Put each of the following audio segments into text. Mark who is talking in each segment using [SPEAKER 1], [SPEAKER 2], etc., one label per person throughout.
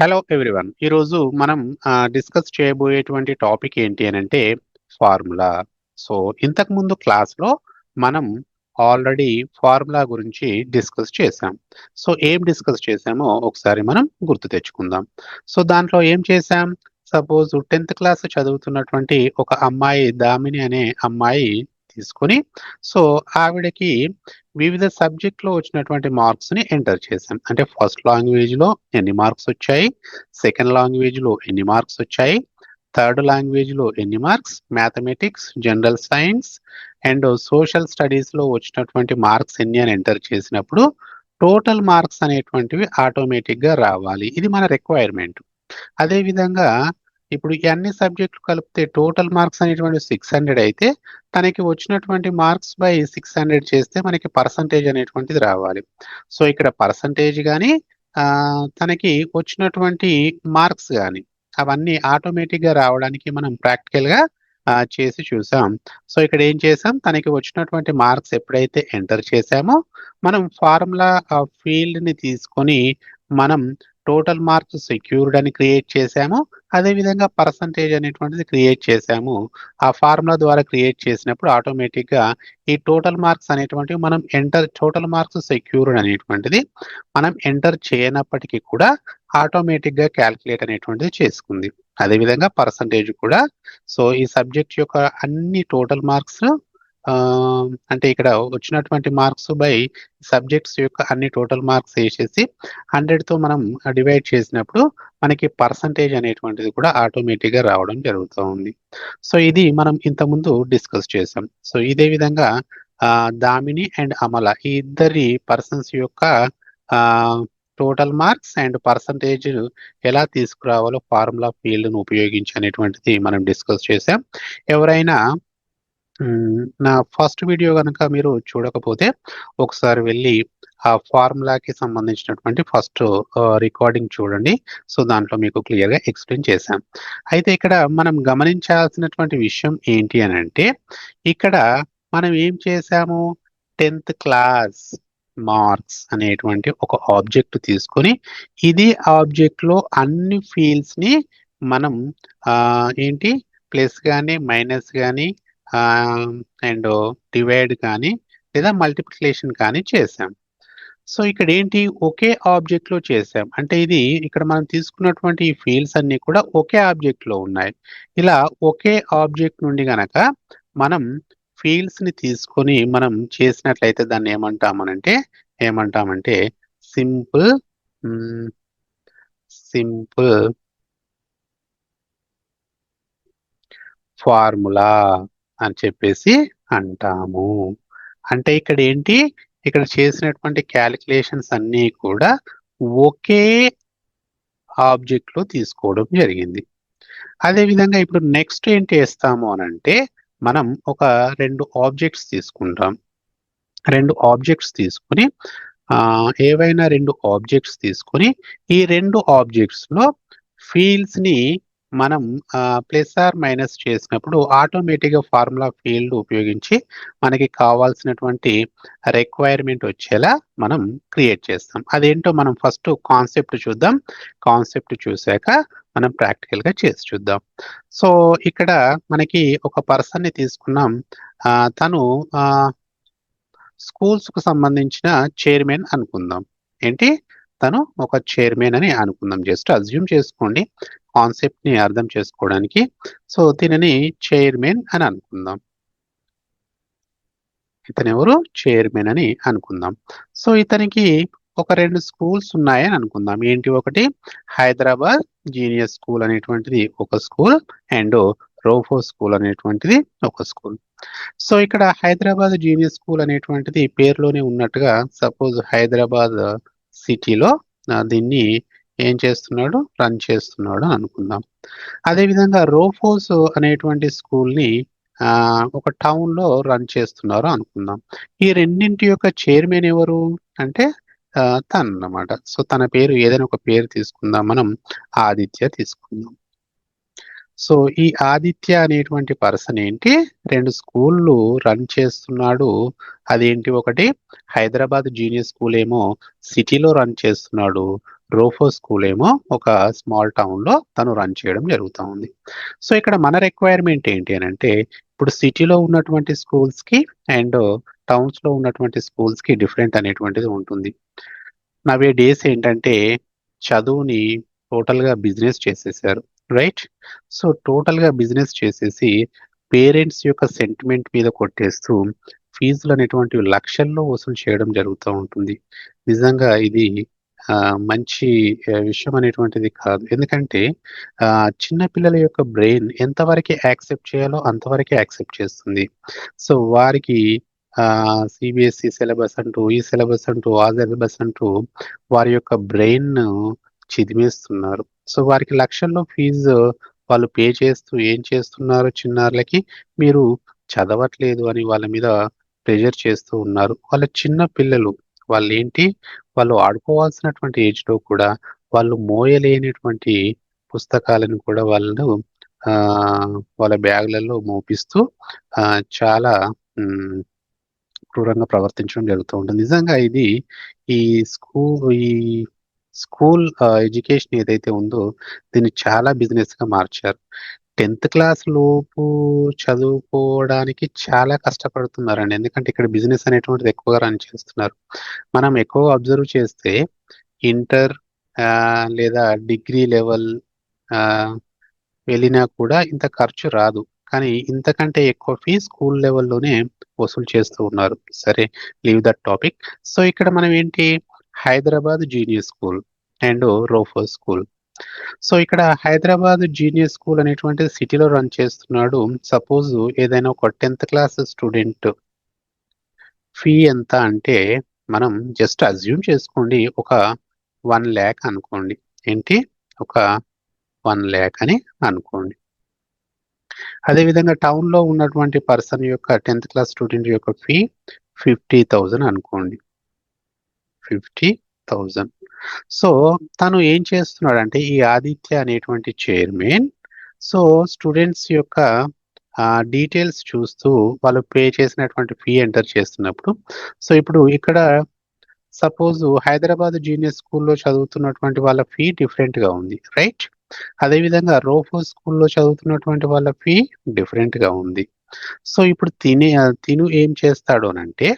[SPEAKER 1] Hello everyone ఈరోజు మనం discuss చేయబోయేటువంటి topic ఏంటి అని అంటే ఫార్ములా సో ఇంతకుముందు క్లాస్లో మనం ఆల్రెడీ ఫార్ములా గురించి డిస్కస్ చేసాం సో ఏం డిస్కస్ చేసామో ఒకసారి మనం గుర్తు తెచ్చుకుందాం. సో దాంట్లో ఏం చేసాం సపోజ్ టెన్త్ క్లాస్ చదువుతున్నటువంటి ఒక అమ్మాయి దామిని అనే అమ్మాయి తీసుకొని సో ఆవిడకి వివిధ సబ్జెక్ట్లో వచ్చినటువంటి మార్క్స్ని ఎంటర్ చేశాను అంటే ఫస్ట్ లాంగ్వేజ్లో ఎన్ని మార్క్స్ వచ్చాయి? సెకండ్ లాంగ్వేజ్లో ఎన్ని మార్క్స్ వచ్చాయి? థర్డ్ లాంగ్వేజ్లో ఎన్ని marks mathematics general science and social స్టడీస్లో వచ్చినటువంటి మార్క్స్ ఎన్ని అని ఎంటర్ చేసినప్పుడు టోటల్ మార్క్స్ అనేటువంటివి ఆటోమేటిక్గా రావాలి. ఇది మన రిక్వైర్మెంట్ అదేవిధంగా ఇప్పుడు ఈ అన్ని సబ్జెక్టులు కలిపితే టోటల్ మార్క్స్ అనేటువంటి సిక్స్ హండ్రెడ్ అయితే తనకి వచ్చినటువంటి మార్క్స్ బై సిక్స్ హండ్రెడ్ చేస్తే మనకి పర్సంటేజ్ అనేటువంటిది రావాలి. సో ఇక్కడ పర్సంటేజ్ కానీ తనకి వచ్చినటువంటి మార్క్స్ కానీ అవన్నీ ఆటోమేటిక్గా రావడానికి మనం ప్రాక్టికల్గా చేసి చూసాం. సో ఇక్కడ ఏం చేసాం? తనకి వచ్చినటువంటి మార్క్స్ ఎప్పుడైతే ఎంటర్ చేసామో మనం ఫార్ములా ఫీల్డ్ని తీసుకొని మనం టోటల్ మార్క్స్ సెక్యూర్డ్ అని క్రియేట్ చేశాము అదేవిధంగా పర్సంటేజ్ అనేటువంటిది క్రియేట్ చేశాము. ఆ ఫార్ములా ద్వారా క్రియేట్ చేసినప్పుడు ఆటోమేటిక్గా ఈ టోటల్ మార్క్స్ అనేటువంటివి మనం ఎంటర్ టోటల్ మార్క్స్ సెక్యూర్డ్ అనేటువంటిది మనం ఎంటర్ చేయనప్పటికీ కూడా ఆటోమేటిక్గా క్యాల్కులేట్ అనేటువంటిది చేసుకుంది. అదేవిధంగా పర్సంటేజ్ కూడా. సో ఈ సబ్జెక్ట్ యొక్క అన్ని టోటల్ మార్క్స్ అంటే ఇక్కడ వచ్చినటువంటి మార్క్స్ బై సబ్జెక్ట్స్ యొక్క అన్ని టోటల్ మార్క్స్ వేసేసి హండ్రెడ్తో మనం డివైడ్ చేసినప్పుడు మనకి పర్సంటేజ్ అనేటువంటిది కూడా ఆటోమేటిక్గా రావడం జరుగుతూ ఉంది. సో ఇది మనం ఇంతకుముందు డిస్కస్ చేసాం సో ఇదే విధంగా దామిని అండ్ అమల ఈ ఇద్దరి పర్సన్స్ యొక్క టోటల్ మార్క్స్ అండ్ పర్సంటేజ్ ఎలా తీసుకురావాలో ఫార్ములా ఫీల్డ్ను ఉపయోగించి అనేటువంటిది మనం డిస్కస్ చేసాం ఎవరైనా నా ఫస్ట్ వీడియో కనుక మీరు చూడకపోతే ఒకసారి వెళ్ళి ఆ ఫార్ములాకి సంబంధించినటువంటి ఫస్ట్ రికార్డింగ్ చూడండి. సో దాంట్లో మీకు క్లియర్గా ఎక్స్ప్లెయిన్ చేశాం. అయితే ఇక్కడ మనం గమనించాల్సినటువంటి విషయం ఏంటి అని అంటే ఇక్కడ మనం ఏం చేసాము టెన్త్ క్లాస్ మార్క్స్ అనేటువంటి ఒక ఆబ్జెక్ట్ తీసుకొని ఇది ఆబ్జెక్ట్లో అన్ని ఫీల్డ్స్‌ని మనం ఏంటి? ప్లస్ కానీ మైనస్ కానీ అండ్ డివైడ్ కానీ లేదా మల్టిప్లికేషన్ కానీ చేసాం సో ఇక్కడ ఏంటి? ఒకే ఆబ్జెక్ట్లో చేసాం అంటే ఇది ఇక్కడ మనం తీసుకున్నటువంటి ఈ ఫీల్డ్స్ అన్ని కూడా ఒకే ఆబ్జెక్ట్లో ఉన్నాయి. ఇలా ఒకే ఆబ్జెక్ట్ నుండి గనక మనం ఫీల్డ్స్ని తీసుకొని మనం చేసినట్లయితే దాన్ని ఏమంటామనంటే ఏమంటామంటే సింపుల్ సింపుల్ ఫార్ములా. అని చెప్పేసి అంటాము. అంటే ఇక్కడ ఏంటి? ఇక్కడ చేసినటువంటి క్యాలిక్యులేషన్స్ అన్నీ కూడా ఒకే ఆబ్జెక్ట్లో తీసుకోవడం జరిగింది. అదే విధంగా ఇప్పుడు నెక్స్ట్ ఏంటి వేస్తాము అని అంటే మనం ఒక రెండు ఆబ్జెక్ట్స్ తీసుకుంటాం. రెండు ఆబ్జెక్ట్స్ తీసుకుని ఏవైనా రెండు ఆబ్జెక్ట్స్ తీసుకొని ఈ రెండు ఆబ్జెక్ట్స్లో ఫీల్డ్స్ని మనం ప్లస్ ఆర్ మైనస్ చేసినప్పుడు ఆటోమేటిక్గా ఫార్ములా ఫీల్డ్ ఉపయోగించి మనకి కావాల్సినటువంటి రిక్వైర్మెంట్ వచ్చేలా మనం క్రియేట్ చేస్తాం. అదేంటో మనం ఫస్ట్ కాన్సెప్ట్ చూద్దాం. కాన్సెప్ట్ చూసాక మనం ప్రాక్టికల్గా చేసి చూద్దాం. సో ఇక్కడ మనకి ఒక పర్సన్ని తీసుకున్నాం. తను స్కూల్స్కు సంబంధించిన చైర్మన్ అనుకుందాం. ఏంటి? తను ఒక చైర్మన్ అని అనుకుందాం. జస్ట్ అజ్యూమ్ చేసుకోండి. కాన్సెప్ట్ని అర్థం చేసుకోవడానికి. సో దీనిని చైర్మన్ అని అనుకుందాం. ఇతను ఎవరు? చైర్మన్ అని అనుకుందాం. సో ఇతనికి ఒక రెండు స్కూల్స్ ఉన్నాయని అనుకుందాం. ఏంటి ఒకటి? హైదరాబాద్ జీనియస్ స్కూల్ అనేటువంటిది ఒక స్కూల్ అండ్ రోఫో స్కూల్ అనేటువంటిది ఒక స్కూల్. సో ఇక్కడ హైదరాబాద్ జూనియర్ స్కూల్ అనేటువంటిది పేరులోనే ఉన్నట్టుగా సపోజ్ హైదరాబాద్ సిటీలో దీన్ని ఏం చేస్తున్నాడు? రన్ చేస్తున్నాడు అనుకుందాం. అదేవిధంగా రోఫోస్ అనేటువంటి స్కూల్ని ఒక టౌన్లో రన్ చేస్తున్నారు అనుకుందాం. ఈ రెండింటి యొక్క చైర్మన్ ఎవరు? అంటే తను అన్నమాట. సో తన పేరు ఏదైనా ఒక పేరు తీసుకుందాం మనం. ఆదిత్య తీసుకుందాం. సో ఈ ఆదిత్య అనేటువంటి పర్సన్ ఏంటి? రెండు స్కూళ్ళు రన్ చేస్తున్నాడు. అదేంటి ఒకటి? హైదరాబాద్ జూనియర్ స్కూల్ ఏమో సిటీలో రన్ చేస్తున్నాడు. రోఫో స్కూల్ ఏమో ఒక స్మాల్ టౌన్లో తను రన్ చేయడం జరుగుతూ ఉంది. సో ఇక్కడ మన రిక్వైర్మెంట్ ఏంటి అని అంటే ఇప్పుడు సిటీలో ఉన్నటువంటి స్కూల్స్కి అండ్ టౌన్స్లో ఉన్నటువంటి స్కూల్స్కి డిఫరెంట్ అనేటువంటిది ఉంటుంది. నవే డేస్ ఏంటంటే చదువుని టోటల్గా బిజినెస్ చేసేసారు రైట్ సో టోటల్గా బిజినెస్ చేసేసి పేరెంట్స్ యొక్క సెంటిమెంట్ మీద కొట్టేస్తూ ఫీజులు అనేటువంటివి లక్షల్లో వసూలు చేయడం జరుగుతూ ఉంటుంది. నిజంగా ఇది మంచి విషయం అనేటువంటిది కాదు. ఎందుకంటే ఆ, చిన్న పిల్లల యొక్క బ్రెయిన్ ఎంతవరకు యాక్సెప్ట్ చేయాలో అంతవరకే యాక్సెప్ట్ చేస్తుంది. సో వారికి సిబిఎస్ఈ సిలబస్ అంటూ ఈ సిలబస్ అంటూ ఆ సిలబస్ అంటూ వారి యొక్క బ్రెయిన్ చిదిమేస్తున్నారు. సో వారికి లక్షల్లో ఫీజు వాళ్ళు పే చేస్తూ ఏం చేస్తున్నారు చిన్నారులకి మీరు చదవట్లేదు అని వాళ్ళ మీద ప్రెజర్ చేస్తూ ఉన్నారు. వాళ్ళ చిన్న పిల్లలు వాళ్ళు ఏంటి వాళ్ళు ఆడుకోవాల్సినటువంటి ఏజ్లో కూడా వాళ్ళు మోయలేనటువంటి పుస్తకాలను కూడా వాళ్ళు ఆ వాళ్ళ బ్యాగులలో మోపిస్తూ ఆ చాలా క్రూరంగా ప్రవర్తించడం జరుగుతూ ఉంటుంది. నిజంగా ఇది ఈ స్కూల్ ఈ స్కూల్ ఎడ్యుకేషన్ ఏదైతే ఉందో దీన్ని చాలా బిజినెస్గా మార్చారు. టెన్త్ క్లాస్ లోపు చదువుకోవడానికి చాలా కష్టపడుతున్నారండి. ఎందుకంటే ఇక్కడ బిజినెస్ అనేటువంటిది ఎక్కువగా రన్ చేస్తున్నారు. మనం ఎక్కువ అబ్జర్వ్ చేస్తే ఇంటర్ లేదా డిగ్రీ లెవెల్ వెళ్ళినా కూడా ఇంత ఖర్చు రాదు. కానీ ఇంతకంటే ఎక్కువ ఫీ స్కూల్ లెవెల్లోనే వసూలు చేస్తూ ఉన్నారు. సరే లీవ్ దట్ టాపిక్. సో ఇక్కడ మనం ఏంటి? హైదరాబాద్ జూనియర్ స్కూల్ అండ్ రోఫర్ స్కూల్. సో ఇక్కడ హైదరాబాద్ జూనియర్ స్కూల్ అనేటువంటి సిటీలో రన్ చేస్తున్నాడు. సపోజ్ ఏదైనా ఒక టెన్త్ క్లాస్ స్టూడెంట్ ఫీ ఎంత అంటే మనం జస్ట్ అజ్యూమ్ చేసుకోండి. ఒక వన్ ల్యాక్ అనుకోండి. ఏంటి? ఒక వన్ ల్యాక్ అని అనుకోండి. అదేవిధంగా టౌన్లో ఉన్నటువంటి పర్సన్ యొక్క టెన్త్ క్లాస్ స్టూడెంట్ యొక్క ఫీ ఫిఫ్టీ థౌజండ్ అనుకోండి. Fifty thousand. సో తను ఏం చేస్తున్నాడంటే ఈ ఆదిత్య అనేటువంటి చైర్మన్ సో స్టూడెంట్స్ యొక్క డీటెయిల్స్ చూస్తూ వాళ్ళు పే చేసినటువంటి ఫీ ఎంటర్ చేస్తున్నప్పుడు సో ఇప్పుడు ఇక్కడ సపోజ్ హైదరాబాద్ జూనియర్ స్కూల్లో చదువుతున్నటువంటి వాళ్ళ ఫీ డిఫరెంట్గా ఉంది రైట్? అదేవిధంగా రోఫో స్కూల్లో చదువుతున్నటువంటి వాళ్ళ ఫీ డిఫరెంట్గా ఉంది. సో ఇప్పుడు తినే తిను ఏం చేస్తాడు అని అంటే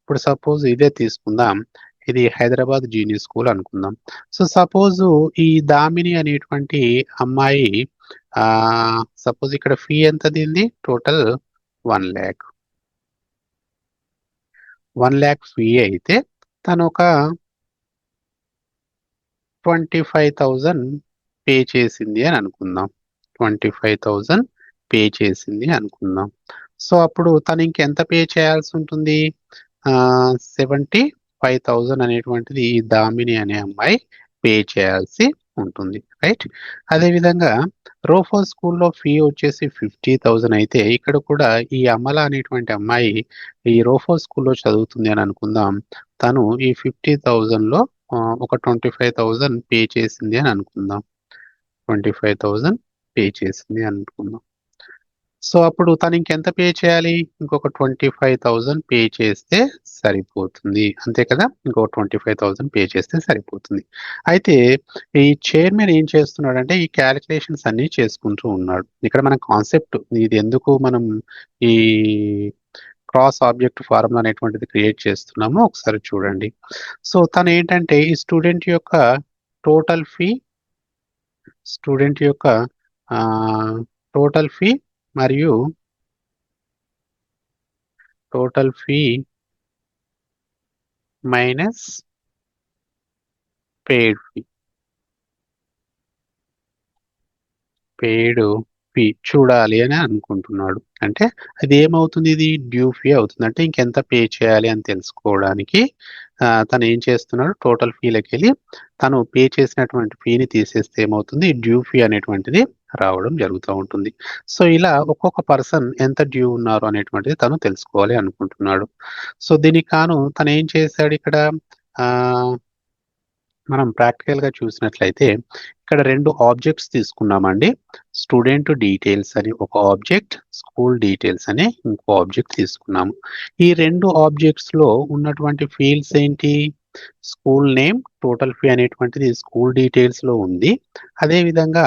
[SPEAKER 1] ఇప్పుడు సపోజ్ ఇదే తీసుకుందాం ఇది హైదరాబాద్ జీనియస్ స్కూల్ అనుకుందాం. సో సపోజ్ ఈ దామిని అనేటువంటి అమ్మాయి ఆ సపోజ్ ఇక్కడ ఫీ ఎంత దీంది? Total one lakh one lakh fee అయితే తను ఒక ట్వంటీ ఫైవ్ థౌజండ్ పే చేసింది అని అనుకుందాం. ట్వంటీ ఫైవ్ థౌజండ్ పే చేసింది అనుకుందాం. సో అప్పుడు తను ఇంకెంత పే చేయాల్సి ఉంటుంది? సెవెంటీ ఫైవ్ థౌజండ్ అనేటువంటిది ఈ దామిని అనే అమ్మాయి పే చేయాల్సి ఉంటుంది రైట్? అదేవిధంగా రోఫో స్కూల్లో ఫీ వచ్చేసి ఫిఫ్టీ థౌజండ్ అయితే ఇక్కడ కూడా ఈ అమల అనేటువంటి అమ్మాయి ఈ రోఫో స్కూల్లో చదువుతుంది అని అనుకుందాం. తను ఈ ఫిఫ్టీ థౌజండ్లో ఒక ట్వంటీ ఫైవ్ థౌజండ్ పే చేసింది అని అనుకుందాం. ట్వంటీ ఫైవ్ థౌజండ్ పే చేసింది అని అనుకుందాం. సో అప్పుడు తను ఇంకెంత పే చేయాలి? ఇంకొక ట్వంటీ ఫైవ్ థౌజండ్ పే చేస్తే సరిపోతుంది. అంతే కదా? ఇంకొక ట్వంటీ ఫైవ్ థౌజండ్ పే చేస్తే సరిపోతుంది. అయితే ఈ చైర్మన్ ఏం చేస్తున్నాడంటే ఈ క్యాలిక్యులేషన్స్ అన్ని చేసుకుంటూ ఉన్నాడు. ఇక్కడ మన కాన్సెప్ట్ ఇది ఎందుకు మనం ఈ క్రాస్ ఆబ్జెక్ట్ ఫార్ములా అనేటువంటిది క్రియేట్ చేస్తున్నామో ఒకసారి చూడండి. సో తను ఏంటంటే ఈ స్టూడెంట్ యొక్క టోటల్ ఫీ స్టూడెంట్ యొక్క టోటల్ ఫీ మరియు total fee minus paid fee paid fee చూడాలి అని అనుకుంటున్నాడు. అంటే అది ఏమవుతుంది? ఇది డ్యూ ఫీ అవుతుంది. అంటే ఇంకెంత పే చేయాలి అని తెలుసుకోవడానికి తను ఏం చేస్తున్నాడు? టోటల్ ఫీలకి వెళ్ళి తను పే చేసినటువంటి ఫీని తీసేస్తే ఏమవుతుంది? డ్యూ ఫీ అనేటువంటిది రావడం జరుగుతూ ఉంటుంది. సో ఇలా ఒక్కొక్క పర్సన్ ఎంత డ్యూ ఉన్నారు అనేటువంటిది తను తెలుసుకోవాలి అనుకుంటున్నాడు. సో దీనికి కాను తను ఏం చేశాడు ఇక్కడ? మనం ప్రాక్టికల్గా చూసినట్లయితే ఇక్కడ రెండు ఆబ్జెక్ట్స్ తీసుకున్నామండి. స్టూడెంట్ డీటెయిల్స్ అని ఒక ఆబ్జెక్ట్ స్కూల్ డీటెయిల్స్ అని ఇంకో ఆబ్జెక్ట్ తీసుకున్నాము. ఈ రెండు ఆబ్జెక్ట్స్లో ఉన్నటువంటి ఫీల్డ్స్ ఏంటి? స్కూల్ నేమ్ టోటల్ ఫీ అనేటువంటిది స్కూల్ డీటెయిల్స్లో ఉంది. అదే విధంగా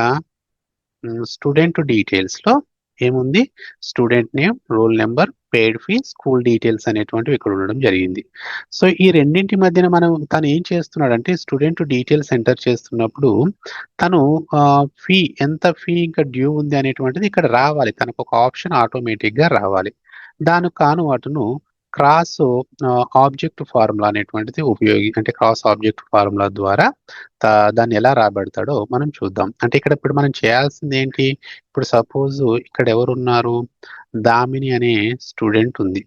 [SPEAKER 1] స్టూడెంట్ డీటెయిల్స్లో ఏముంది? Student name roll number paid fee school details అనేటువంటివి ఇక్కడ ఉండడం జరిగింది. సో ఈ రెండింటి మధ్యన మనం తను ఏం చేస్తున్నాడంటే స్టూడెంట్ డీటెయిల్స్ ఎంటర్ చేస్తున్నప్పుడు తను ఫీ ఎంత ఫీ ఇంకా డ్యూ ఉంది అనేటువంటిది ఇక్కడ రావాలి. తనకు ఒక ఆప్షన్ ఆటోమేటిక్గా రావాలి. దానికి కాను అటును క్రాస్ ఆబ్జెక్ట్ ఫార్ములా అనేటువంటిది ఉపయోగి అంటే క్రాస్ ఆబ్జెక్ట్ ఫార్ములా ద్వారా దాన్ని ఎలా రాబెడతాడో మనం చూద్దాం. అంటే ఇక్కడ ఇప్పుడు మనం చేయాల్సింది ఏంటి? ఇప్పుడు సపోజ్ ఇక్కడ ఎవరున్నారు? దామిని అనే స్టూడెంట్ ఉంది.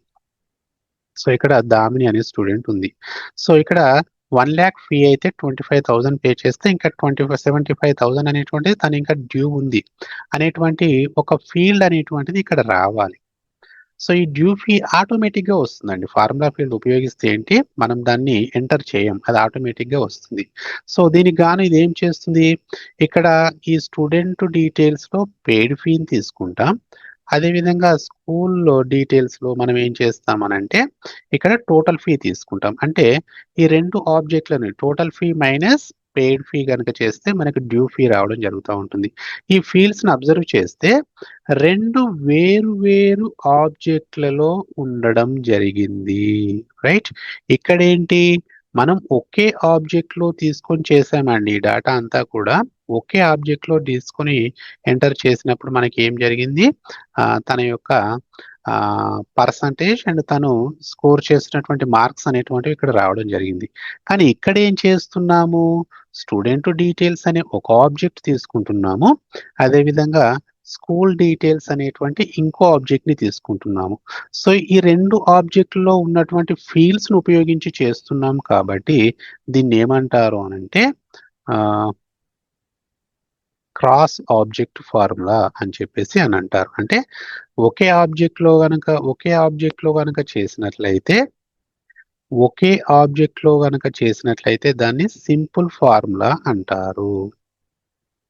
[SPEAKER 1] సో ఇక్కడ దామిని అనే స్టూడెంట్ ఉంది. సో ఇక్కడ వన్ ల్యాక్ ఫీ అయితే ట్వంటీ ఫైవ్ థౌసండ్ పే చేస్తే ఇంకా twenty five seventy five thousand అనేటువంటిది తను ఇంకా డ్యూ ఉంది అనేటువంటి ఒక ఫీల్డ్ అనేటువంటిది ఇక్కడ రావాలి. సో ఈ డ్యూ ఫీ ఆటోమేటిక్గా వస్తుందండి. ఫార్ములా ఫీల్డ్ ఉపయోగిస్తే ఏంటి? మనం దాన్ని ఎంటర్ చేయం. అది ఆటోమేటిక్గా వస్తుంది. సో దీనికి గాను ఇది ఏం చేస్తుంది? ఇక్కడ ఈ స్టూడెంట్ డీటెయిల్స్లో పెయిడ్ ఫీని తీసుకుంటాం. అదేవిధంగా స్కూల్లో డీటెయిల్స్లో మనం ఏం చేస్తామనంటే ఇక్కడ టోటల్ ఫీ తీసుకుంటాం. అంటే ఈ రెండు ఆబ్జెక్ట్లని total fee minus paid fee కనుక చేస్తే మనకు డ్యూ ఫీ రావడం జరుగుతూ ఉంటుంది. ఈ ఫీల్స్ని అబ్జర్వ్ చేస్తే రెండు వేరు వేరు ఆబ్జెక్ట్లలో ఉండడం జరిగింది. రైట్ ఇక్కడ ఏంటి? మనం ఒకే ఆబ్జెక్ట్లో తీసుకొని చేసామండి ఈ డేటా అంతా కూడా ఒకే ఆబ్జెక్ట్లో తీసుకొని ఎంటర్ చేసినప్పుడు మనకి ఏం జరిగింది? తన యొక్క పర్సంటేజ్ అండ్ తను స్కోర్ చేసినటువంటి మార్క్స్ అనేటువంటివి ఇక్కడ రావడం జరిగింది. కానీ ఇక్కడ ఏం చేస్తున్నాము? స్టూడెంట్ డీటెయిల్స్ అనే ఒక ఆబ్జెక్ట్ తీసుకుంటున్నాము. అదేవిధంగా స్కూల్ డీటెయిల్స్ అనేటువంటి ఇంకో ఆబ్జెక్ట్ని తీసుకుంటున్నాము. సో ఈ రెండు ఆబ్జెక్ట్లో ఉన్నటువంటి ఫీల్డ్స్ను ఉపయోగించి చేస్తున్నాం కాబట్టి దీన్ని ఏమంటారు అనంటే క్రాస్ ఆబ్జెక్ట్ ఫార్ములా అని చెప్పేసి అని అంటారు. అంటే ఒకే ఆబ్జెక్ట్లో గనక ఒకే ఆబ్జెక్ట్లో గనక చేసినట్లయితే ఒకే ఆబ్జెక్ట్లో గనక చేసినట్లయితే దాన్ని సింపుల్ ఫార్ములా అంటారు.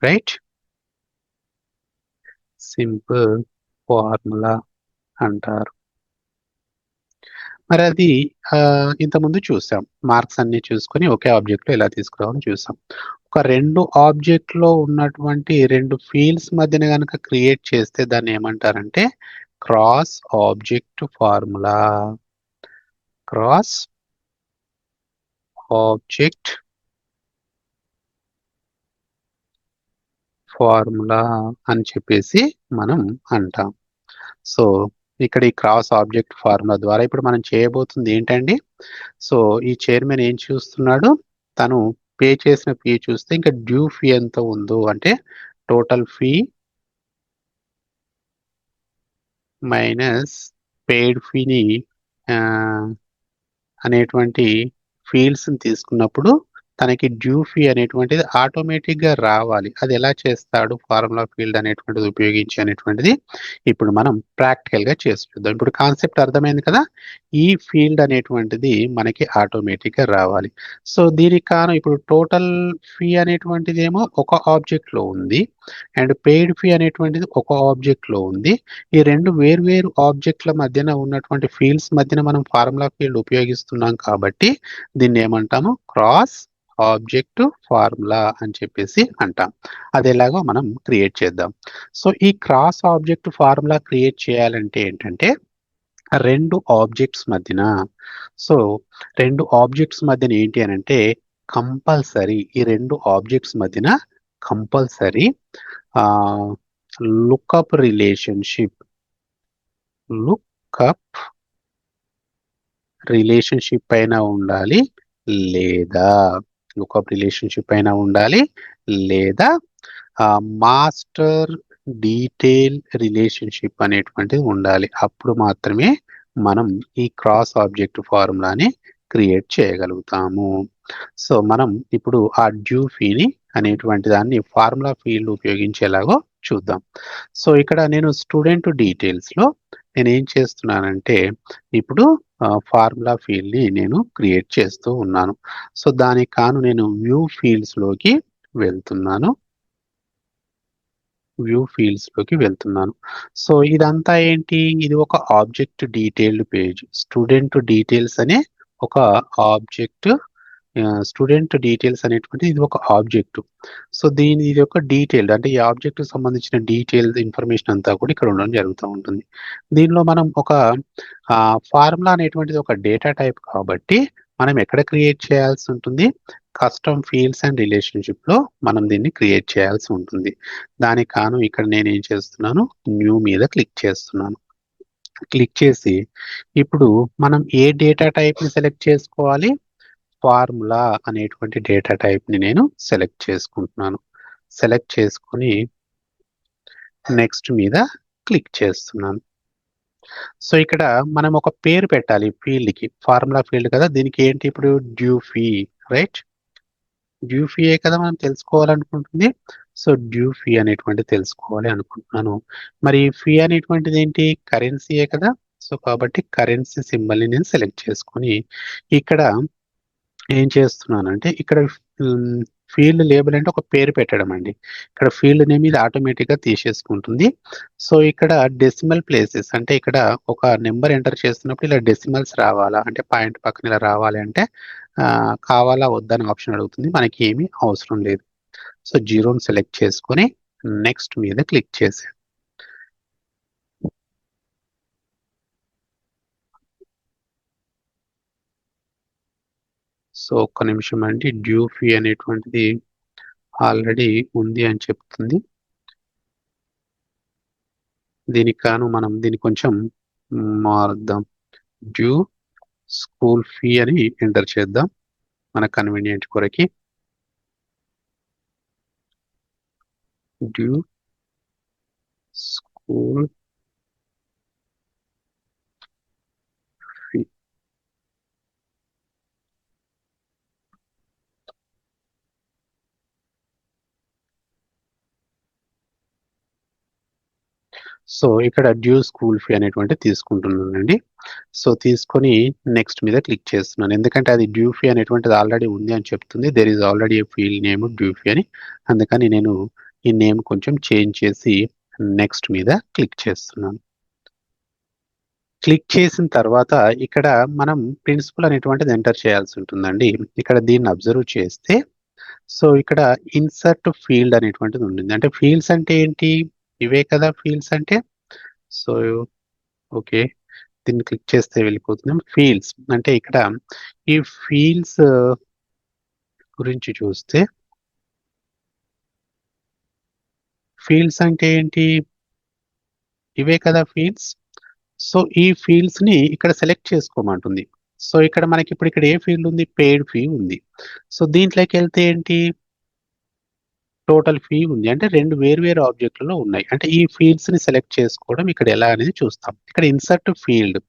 [SPEAKER 1] రైట్ సింపుల్ ఫార్ములా అంటారు. మరి అది ఇంతకుముందు చూసాం. మార్క్స్ అన్ని చూసుకొని ఒకే ఆబ్జెక్ట్లో ఎలా తీసుకురావాలని చూసాం. ఒక రెండు ఆబ్జెక్ట్లో ఉన్నటువంటి రెండు ఫీల్డ్స్ మధ్యన కనుక క్రియేట్ చేస్తే దాన్ని ఏమంటారంటే cross object formula. Cross object formula అని చెప్పేసి మనం అంటాం. సో ఇక్కడ ఈ క్రాస్ ఆబ్జెక్ట్ ఫార్ములా ద్వారా ఇప్పుడు మనం చేయబోతుంది ఏంటండి? సో ఈ చైర్మన్ ఏం చూస్తున్నాడు? తను పే చేసిన ఫీ చూస్తే ఇంకా డ్యూ ఫీ ఎంత ఉందో అంటే టోటల్ ఫీ మైనస్ పెయిడ్ ఫీని అనేటువంటి ఫీల్డ్స్ తీసుకున్నప్పుడు తనకి డ్యూ ఫీ అనేటువంటిది ఆటోమేటిక్గా రావాలి. అది ఎలా చేస్తాడు? ఫార్ములా ఫీల్డ్ అనేటువంటిది ఉపయోగించి అనేటువంటిది ఇప్పుడు మనం ప్రాక్టికల్గా చేసి చూద్దాం. ఇప్పుడు కాన్సెప్ట్ అర్థమైంది కదా? ఈ ఫీల్డ్ అనేటువంటిది మనకి ఆటోమేటిక్గా రావాలి. సో దీనికి కారణం ఇప్పుడు టోటల్ ఫీ అనేటువంటిది ఏమో ఒక ఆబ్జెక్ట్లో ఉంది అండ్ పెయిడ్ ఫీ అనేటువంటిది ఒక ఆబ్జెక్ట్లో ఉంది. ఈ రెండు వేర్వేరు ఆబ్జెక్ట్ల మధ్యన ఉన్నటువంటి ఫీల్డ్స్ మధ్యన మనం ఫార్ములా ఫీల్డ్ ఉపయోగిస్తున్నాం కాబట్టి దీన్ని ఏమంటాము? క్రాస్ ఆబ్జెక్ట్ ఫార్ములా అని చెప్పేసి అంటాం. అదేలాగా మనం క్రియేట్ చేద్దాం. సో ఈ క్రాస్ ఆబ్జెక్ట్ ఫార్ములా క్రియేట్ చేయాలంటే ఏంటంటే రెండు ఆబ్జెక్ట్స్ మధ్యన సో రెండు ఆబ్జెక్ట్స్ మధ్యన ఏంటి అని అంటే కంపల్సరీ ఈ రెండు ఆబ్జెక్ట్స్ మధ్యన compulsory lookup relationship lookup relationship పైన ఉండాలి లేదా? లుకప్ రిలేషన్షిప్ అయినా ఉండాలి. లేదా మాస్టర్ డీటెయిల్ రిలేషన్షిప్ అనేటువంటిది ఉండాలి. అప్పుడు మాత్రమే మనం ఈ క్రాస్ ఆబ్జెక్ట్ ఫార్ములాని క్రియేట్ చేయగలుగుతాము. సో మనం ఇప్పుడు ఆ డ్యూ ఫీని అనేటువంటి దాన్ని ఫార్ములా ఫీల్డ్ ఉపయోగించేలాగో చూద్దాం. సో ఇక్కడ నేను స్టూడెంట్ డీటెయిల్స్లో నేను ఏం చేస్తున్నానంటే ఇప్పుడు ఫార్ములా ఫీల్డ్ని నేను క్రియేట్ చేస్తూ ఉన్నాను. సో దానికి కాను నేను వ్యూ ఫీల్డ్స్లోకి వెళ్తున్నాను. వ్యూ ఫీల్డ్స్లోకి వెళ్తున్నాను. సో ఇదంతా ఏంటి? ఇది ఒక object detailed page. Student details అనే ఒక ఆబ్జెక్ట్ స్టూడెంట్ డీటెయిల్స్ అనేటువంటిది ఇది ఒక ఆబ్జెక్ట్ సో దీని ఇది ఒక డీటెయిల్డ్ అంటే ఈ ఆబ్జెక్ట్ సంబంధించిన డీటెయిల్ ఇన్ఫర్మేషన్ అంతా కూడా ఇక్కడ ఉండడం జరుగుతూ ఉంటుంది. దీనిలో మనం ఒక ఫార్ములా అనేటువంటిది ఒక డేటా టైప్ కాబట్టి మనం ఎక్కడ క్రియేట్ చేయాల్సి ఉంటుంది? కస్టమ్ ఫీల్డ్స్ అండ్ రిలేషన్షిప్లో మనం దీన్ని క్రియేట్ చేయాల్సి ఉంటుంది. దానికి కాను ఇక్కడ నేను ఏం చేస్తున్నాను? న్యూ మీద క్లిక్ చేస్తున్నాను. క్లిక్ చేసి ఇప్పుడు మనం ఏ డేటా టైప్ని సెలెక్ట్ చేసుకోవాలి? ఫార్ములా అనేటువంటి డేటా టైప్ని నేను సెలెక్ట్ చేసుకుంటున్నాను. సెలెక్ట్ చేసుకుని నెక్స్ట్ మీద క్లిక్ చేస్తున్నాను. సో ఇక్కడ మనం ఒక పేరు పెట్టాలి ఫీల్డ్కి ఫార్ములా ఫీల్డ్ కదా దీనికి ఏంటి ఇప్పుడు? Due fee right? డ్యూఫీయే కదా మనం తెలుసుకోవాలనుకుంటుంది? సో డ్యూ ఫీ అనేటువంటి తెలుసుకోవాలి అనుకుంటున్నాను. మరి ఫీ అనేటువంటిది ఏంటి? కరెన్సీయే కదా? సో కాబట్టి కరెన్సీ సింబల్ని నేను సెలెక్ట్ చేసుకొని ఇక్కడ ఏం చేస్తున్నానంటే ఇక్కడ ఫీల్డ్ లేబుల్ అంటే ఒక పేరు పెట్టడం అండి. ఇక్కడ ఫీల్డ్ నేమ్ ఇది ఆటోమేటిక్గా తీసేసుకుంటుంది. సో ఇక్కడ డెసిమల్ ప్లేసెస్ అంటే ఇక్కడ ఒక నెంబర్ ఎంటర్ చేస్తున్నప్పుడు ఇలా డెసిమల్స్ రావాలా అంటే పాయింట్ పక్కన ఇలా రావాలి అంటే కావాలా వద్దని ఆప్షన్ అడుగుతుంది. మనకి ఏమీ అవసరం లేదు. సో జీరోని సెలెక్ట్ చేసుకొని నెక్స్ట్ మీద క్లిక్ చేసి సో ఒక్క నిమిషం అండి. డ్యూ ఫీ అనేటువంటిది ఆల్రెడీ ఉంది అని చెప్తుంది. దీనికి కాను మనం దీన్ని కొంచెం మారుద్దాం. డ్యూ స్కూల్ ఫీ అని ఎంటర్ చేద్దాం. మన కన్వీనియంట్ కొరకి. డ్యూ స్కూల్ సో ఇక్కడ డ్యూ స్కూల్ ఫీ అనేటువంటి తీసుకుంటున్నానండి. సో తీసుకొని నెక్స్ట్ మీద క్లిక్ చేస్తున్నాను. ఎందుకంటే అది డ్యూ ఫీ అనేటువంటిది ఆల్రెడీ ఉంది అని చెప్తుంది. There is already field name due fee అని. అందుకని నేను ఈ నేమ్ కొంచెం చేంజ్ చేసి నెక్స్ట్ మీద క్లిక్ చేస్తున్నాను. క్లిక్ చేసిన తర్వాత ఇక్కడ మనం ప్రిన్సిపల్ అనేటువంటిది ఎంటర్ చేయాల్సి ఉంటుందండి. ఇక్కడ దీన్ని అబ్జర్వ్ చేస్తే సో ఇక్కడ ఇన్సర్ట్ ఫీల్డ్ అనేటువంటిది ఉంటుంది అంటే ఫీల్డ్స్ అంటే ఏంటి? ఇవే కదా ఫీల్డ్స్ అంటే? So okay. దీన్ని క్లిక్ చేస్తే వెళ్ళిపోతున్నాం. ఫీల్డ్స్ అంటే ఇక్కడ ఈ ఫీల్డ్స్ గురించి చూస్తే ఫీల్డ్స్ అంటే ఏంటి? ఇవే కదా ఫీల్డ్స్? సో ఈ ఫీల్డ్స్ని ఇక్కడ సెలెక్ట్ చేసుకోమంటుంది. సో ఇక్కడ మనకి ఇప్పుడు ఇక్కడ ఏ ఫీల్డ్ ఉంది? పెయిడ్ ఫీ ఉంది. సో దీంట్లోకి వెళ్తే ఏంటి? టోటల్ ఫీ ఉంది. అంటే రెండు వేరు వేరు ఆబ్జెక్టులలో ఉన్నాయి. అంటే ఈ ఫీల్డ్స్ని సెలెక్ట్ చేసుకోవడం ఇక్కడ ఎలా అనేది చూస్తాం. ఇక్కడ ఇన్సర్ట్ ఫీల్డ్.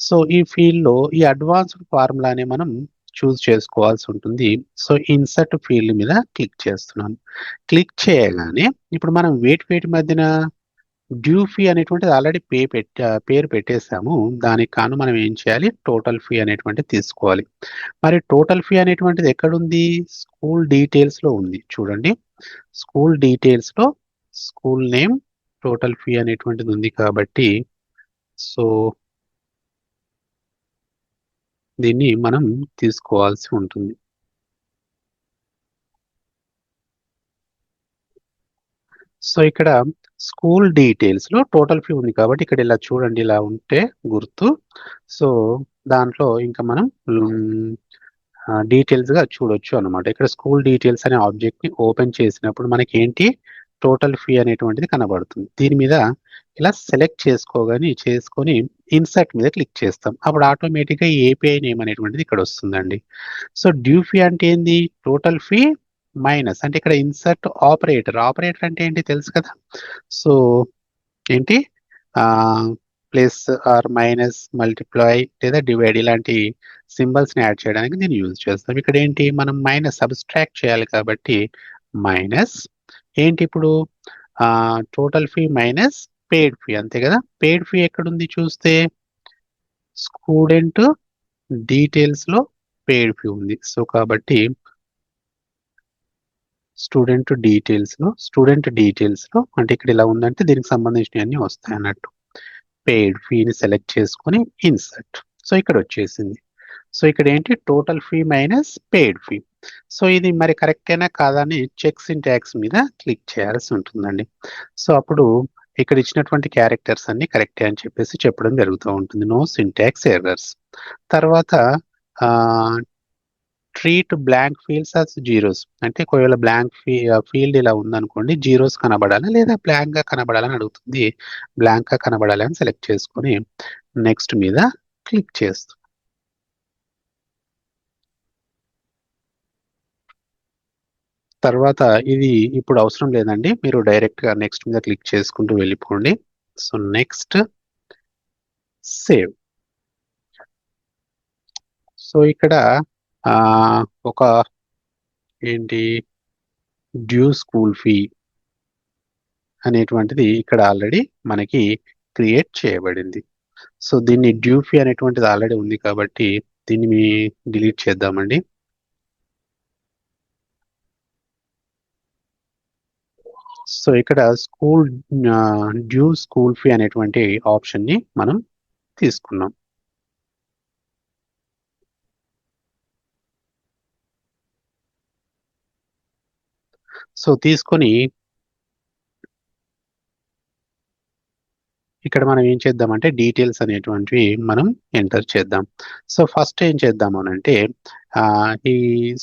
[SPEAKER 1] సో ఈ ఫీల్డ్లో ఈ అడ్వాన్స్డ్ ఫార్ములాని మనం చూస్ చేసుకోవాల్సి ఉంటుంది. సో ఇన్సర్ట్ ఫీల్డ్ మీద క్లిక్ చేస్తున్నాను. క్లిక్ చేయగానే ఇప్పుడు మనం వేటి వేటి మధ్యన డ్యూ ఫీ అనేటువంటిది ఆల్రెడీ పే పెట్ట పేరు పెట్టేశాము దానికి కాను మనం ఏం చేయాలి? టోటల్ ఫీ అనేటువంటిది తీసుకోవాలి. మరి టోటల్ ఫీ అనేటువంటిది ఎక్కడుంది? స్కూల్ డీటెయిల్స్లో ఉంది. చూడండి. స్కూల్ డీటెయిల్స్లో స్కూల్ నేమ్ టోటల్ ఫీ అనేటువంటిది ఉంది కాబట్టి సో దీన్ని మనం తీసుకోవాల్సి ఉంటుంది. సో ఇక్కడ స్కూల్ డీటెయిల్స్లో టోటల్ ఫీ ఉంది కాబట్టి ఇక్కడ ఇలా చూడండి ఇలా ఉంటే గుర్తు. సో దాంట్లో ఇంకా మనం డీటెయిల్స్గా చూడొచ్చు అనమాట ఇక్కడ స్కూల్ డీటెయిల్స్ అనే ఆబ్జెక్ట్ని ఓపెన్ చేసినప్పుడు మనకి ఏంటి టోటల్ ఫీ అనేటువంటిది కనబడుతుంది. దీని మీద ఇలా సెలెక్ట్ చేసుకోగాని చేసుకొని ఇన్సర్ట్ మీద క్లిక్ చేస్తాం. అప్పుడు ఆటోమేటిక్గా ఏపీఐ నేమ్ అనేటువంటిది ఇక్కడ వస్తుందండి. సో డ్యూ ఫీ అంటే ఏంది? టోటల్ ఫీ మైనస్ అంటే ఇక్కడ ఇన్సర్ట్ ఆపరేటర్ ఆపరేటర్ అంటే ఏంటి తెలుసు కదా? సో ఏంటి? ప్లస్ ఆర్ మైనస్ మల్టిప్లై లేదా డివైడ్ ఇలాంటి సింబల్స్ని యాడ్ చేయడానికి దీన్ని యూజ్ చేస్తాను ఇక్కడ ఏంటి? మనం మైనస్ సబ్స్ట్రాక్ట్ చేయాలి కాబట్టి మైనస్ ఏంటి ఇప్పుడు? Total fee minus paid fee అంతే కదా? పేడ్ ఫీ ఎక్కడుంది చూస్తే? స్టూడెంట్ డీటెయిల్స్లో ఫీ ఉంది. సో కాబట్టి స్టూడెంట్ డీటెయిల్స్లో స్టూడెంట్ డీటెయిల్స్లో అంటే ఇక్కడ ఇలా ఉందంటే దీనికి సంబంధించినవి అన్ని వస్తాయి అన్నట్టు. పేడ్ ఫీని సెలెక్ట్ చేసుకుని ఇన్సర్ట్ సో ఇక్కడ వచ్చేసింది. సో ఇక్కడ ఏంటి? Total fee minus paid fee so ఇది మరి కరెక్టేనా కాదని చెక్స్ ఇన్ ట్యాక్స్ మీద క్లిక్ చేయాల్సి ఉంటుందండి. సో అప్పుడు ఇక్కడ ఇచ్చినటువంటి క్యారెక్టర్స్ అన్ని కరెక్టే అని చెప్పేసి చెప్పడం జరుగుతూ ఉంటుంది. నో సింటాక్స్ ఎర్రర్స్ తర్వాత treat blank fields as zeros అంటే ఒకవేళ బ్లాంక్ ఫీ ఫీల్డ్ ఇలా ఉందనుకోండి జీరోస్ కనబడాలి లేదా బ్లాంక్గా కనబడాలని అడుగుతుంది. బ్లాంక్గా కనబడాలి అని సెలెక్ట్ చేసుకొని నెక్స్ట్ మీద క్లిక్ చేస్తాం. తర్వాత ఇది ఇప్పుడు అవసరం లేదండి. మీరు డైరెక్ట్గా నెక్స్ట్ మీద క్లిక్ చేసుకుంటూ వెళ్ళిపోండి. సో నెక్స్ట్ సేవ్ సో ఇక్కడ ఒక ఏంటి డ్యూ స్కూల్ ఫీ అనేటువంటిది ఇక్కడ ఆల్రెడీ మనకి క్రియేట్ చేయబడింది. సో దీన్ని డ్యూ ఫీ అనేటువంటిది ఆల్రెడీ ఉంది కాబట్టి దీన్ని మీ డిలీట్ చేద్దామండి. సో ఇక్కడ స్కూల్ డ్యూ స్కూల్ ఫీ అనేటువంటి ఆప్షన్ని మనం తీసుకున్నాం. సో తీసుకొని ఇక్కడ మనం ఏం చేద్దామంటే డీటెయిల్స్ అనేటువంటివి మనం ఎంటర్ చేద్దాం. సో ఫస్ట్ ఏం చేద్దాం అనంటే ఈ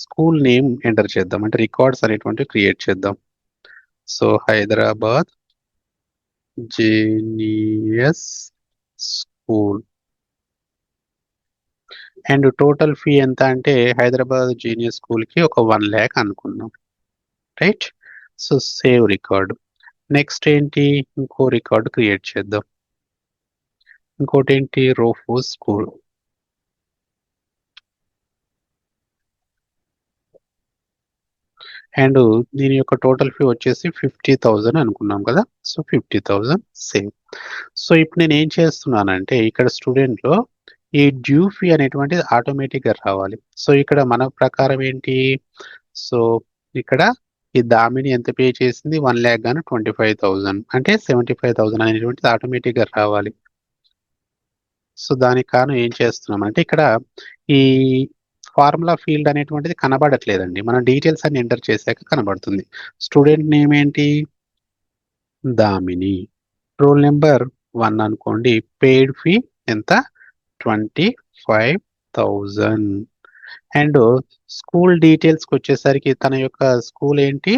[SPEAKER 1] స్కూల్ నేమ్ ఎంటర్ చేద్దాం. అంటే రికార్డ్స్ అనేటువంటివి క్రియేట్ చేద్దాం. So Hyderabad genius school. And total fee ఎంత అంటే హైదరాబాద్ జీనియస్ స్కూల్కి ఒక వన్ ల్యాక్ అనుకుందాం. Right? So save record. Next ఏంటి? ఇంకో రికార్డు క్రియేట్ చేద్దాం. ఇంకోటి ఏంటి? రోఫో స్కూల్. అండ్ దీని యొక్క టోటల్ ఫీ వచ్చేసి ఫిఫ్టీ థౌజండ్ అనుకున్నాం కదా? So fifty thousand same so ఇప్పుడు నేను ఏం చేస్తున్నానంటే ఇక్కడ స్టూడెంట్లో ఈ డ్యూ ఫీ అనేటువంటిది ఆటోమేటిక్గా రావాలి. సో ఇక్కడ మన ప్రకారం ఏంటి? సో ఇక్కడ ఈ దామిని ఎంత పే చేసింది? వన్ ల్యాక్ గాను ట్వంటీ ఫైవ్ థౌజండ్ అంటే సెవెంటీ ఫైవ్ థౌజండ్ అనేటువంటిది ఆటోమేటిక్గా రావాలి. సో దానికి కారణం ఏం చేస్తున్నాం అంటే ఇక్కడ ఈ ఫార్ములా ఫీల్డ్ అనేటువంటిది కనబడట్లేదండి. మనం డీటెయిల్స్ అన్ని ఎంటర్ చేశాక కనబడుతుంది. స్టూడెంట్ నేమ్ ఏంటి? దామిని. రోల్ నెంబర్ వన్ అనుకోండి. పెయిడ్ ఫీ ఎంత? Twenty five thousand and school డీటెయిల్స్కి వచ్చేసరికి తన యొక్క స్కూల్ ఏంటి?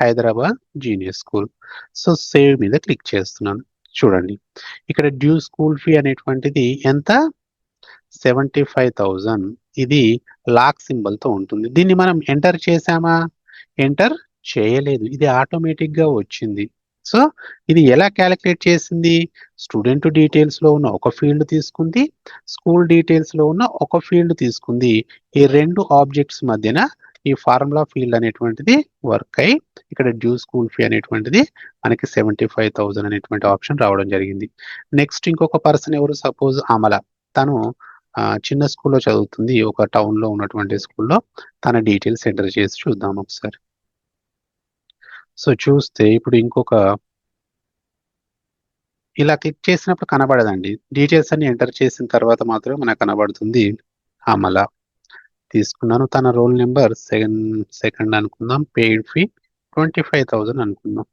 [SPEAKER 1] Hyderabad junior school. So save మీద క్లిక్ చేస్తున్నాను. చూడండి. ఇక్కడ డ్యూ స్కూల్ ఫీ అనేటువంటిది ఎంత? Seventy five thousand. ఇది లాక్ సింబల్తో ఉంటుంది. దీన్ని మనం ఎంటర్ చేసామా ఎంటర్ చేయలేదు. ఇది ఆటోమేటిక్గా వచ్చింది. సో ఇది ఎలా క్యాలిక్యులేట్ చేసింది? స్టూడెంట్ డీటెయిల్స్లో ఉన్న ఒక ఫీల్డ్ తీసుకుంది స్కూల్ డీటెయిల్స్లో ఉన్న ఒక ఫీల్డ్ తీసుకుంది. ఈ రెండు ఆబ్జెక్ట్స్ మధ్యన ఈ ఫార్ములా ఫీల్డ్ అనేటువంటిది వర్క్ అయి ఇక్కడ డ్యూ స్కూల్ ఫీ అనేటువంటిది మనకి సెవెంటీ ఫైవ్ థౌసండ్ అనేటువంటి ఆప్షన్ రావడం జరిగింది. నెక్స్ట్ ఇంకొక పర్సన్ ఎవరు? సపోజ్ అమల. తను చిన్న స్కూల్లో చదువుతుంది ఒక టౌన్లో ఉన్నటువంటి స్కూల్లో. తన డీటెయిల్స్ ఎంటర్ చేసి చూద్దాం ఒకసారి. సో చూస్తే ఇప్పుడు ఇంకొక ఇలా క్లిక్ చేసినప్పుడు కనబడదండి. డీటెయిల్స్ అన్ని ఎంటర్ చేసిన తర్వాత మాత్రమే మనకు కనబడుతుంది. అమల తీసుకున్నాను. తన రోల్ నెంబర్ సెకండ్ సెకండ్ అనుకుందాం. Paid fee twenty five thousand అనుకుందాం.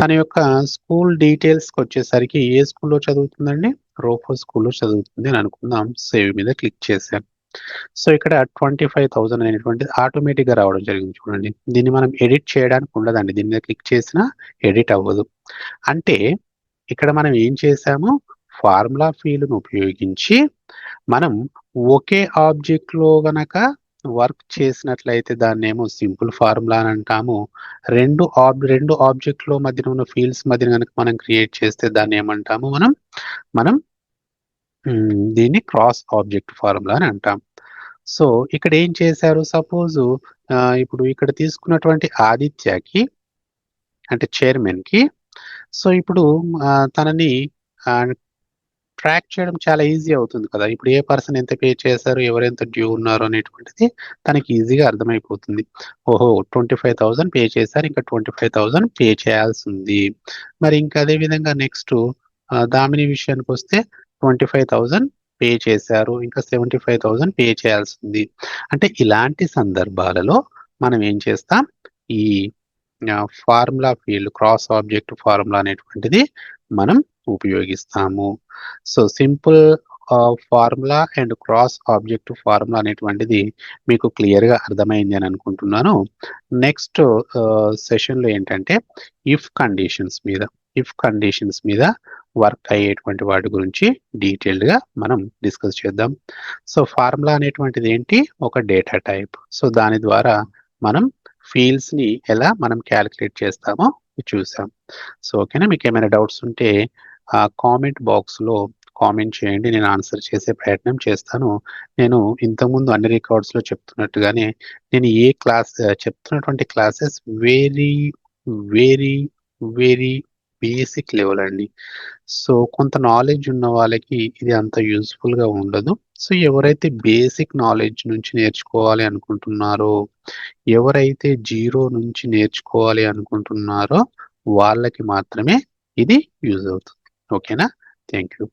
[SPEAKER 1] తన యొక్క స్కూల్ డీటెయిల్స్కి వచ్చేసరికి ఏ స్కూల్లో చదువుతుందండి? రోఫో స్కూల్లో చదువుతుంది అని అనుకుందాం. సేవ్ మీద క్లిక్ చేశాను. సో ఇక్కడ ట్వంటీ ఫైవ్ థౌసండ్ అనేటువంటిది ఆటోమేటిక్గా రావడం జరిగింది చూడండి. దీన్ని మనం ఎడిట్ చేయడానికి ఉండదండి. దీని మీద క్లిక్ చేసినా ఎడిట్ అవ్వదు. అంటే ఇక్కడ మనం ఏం చేసాము ఫార్ములా ఫీల్డ్ను ఉపయోగించి మనం ఒకే ఆబ్జెక్ట్లో గనక వర్క్ చేసినట్లయితే దాన్ని ఏమో సింపుల్ ఫార్ములా అని అంటాము. రెండు ఆబ్ రెండు ఆబ్జెక్ట్లో మధ్యన ఉన్న ఫీల్డ్స్ మధ్యన కనుక మనం క్రియేట్ చేస్తే దాన్ని ఏమంటాము మనం మనం దీన్ని క్రాస్ ఆబ్జెక్ట్ ఫార్ములా అని అంటాం. సో ఇక్కడ ఏం చేశారు? సపోజ్ ఇప్పుడు ఇక్కడ తీసుకున్నటువంటి ఆదిత్యకి అంటే చైర్మన్కి సో ఇప్పుడు తనని ట్రాక్ చేయడం చాలా ఈజీ అవుతుంది కదా. ఇప్పుడు ఏ పర్సన్ ఎంత పే చేశారు ఎవరెంత డ్యూ ఉన్నారు అనేటువంటిది తనకి ఈజీగా అర్థమైపోతుంది. ఓహో ట్వంటీ ఫైవ్ థౌసండ్ పే చేశారు ఇంకా ట్వంటీ ఫైవ్ థౌసండ్ పే చేయాల్సింది. మరి ఇంకా అదే విధంగా నెక్స్ట్ దామిని విషయానికి వస్తే ట్వంటీ ఫైవ్ థౌసండ్ పే చేశారు. ఇంకా సెవెంటీ ఫైవ్ థౌసండ్ పే చేయాల్సింది. అంటే ఇలాంటి సందర్భాలలో మనం ఏం చేస్తాం? ఈ formula field cross object formula అనేటువంటిది మనం ఉపయోగిస్తాము. So simple formula and cross object formula అనేటువంటిది మీకు క్లియర్గా అర్థమైంది అని అనుకుంటున్నాను. నెక్స్ట్ సెషన్లో ఏంటంటే ఇఫ్ కండిషన్స్ మీద. ఇఫ్ కండిషన్స్ మీద వర్క్ అయ్యేటువంటి వాటి గురించి డీటెయిల్డ్గా మనం డిస్కస్ చేద్దాం. సో ఫార్ములా అనేటువంటిది ఏంటి? ఒక డేటా టైప్ సో దాని ద్వారా మనం ఫీల్డ్స్ని ఎలా మనం క్యాలిక్యులేట్ చేస్తామో చూసాం. సో ఓకేనా? మీకు ఏమైనా డౌట్స్ ఉంటే ఆ కామెంట్ బాక్స్లో కామెంట్ చేయండి. నేను ఆన్సర్ చేసే ప్రయత్నం చేస్తాను. నేను ఇంతకుముందు అన్ని రికార్డ్స్లో చెప్తున్నట్టుగానే నేను ఏ క్లాస్ చెప్తున్నటువంటి classes very very very basic level అండి. సో కొంత నాలెడ్జ్ ఉన్న వాళ్ళకి ఇది అంత యూస్ఫుల్గా ఉండదు. సో ఎవరైతే బేసిక్ నాలెడ్జ్ నుంచి నేర్చుకోవాలి అనుకుంటున్నారో ఎవరైతే జీరో నుంచి నేర్చుకోవాలి అనుకుంటున్నారో వాళ్ళకి మాత్రమే ఇది యూజ్ అవుతుంది. ఓకేనా? Thank you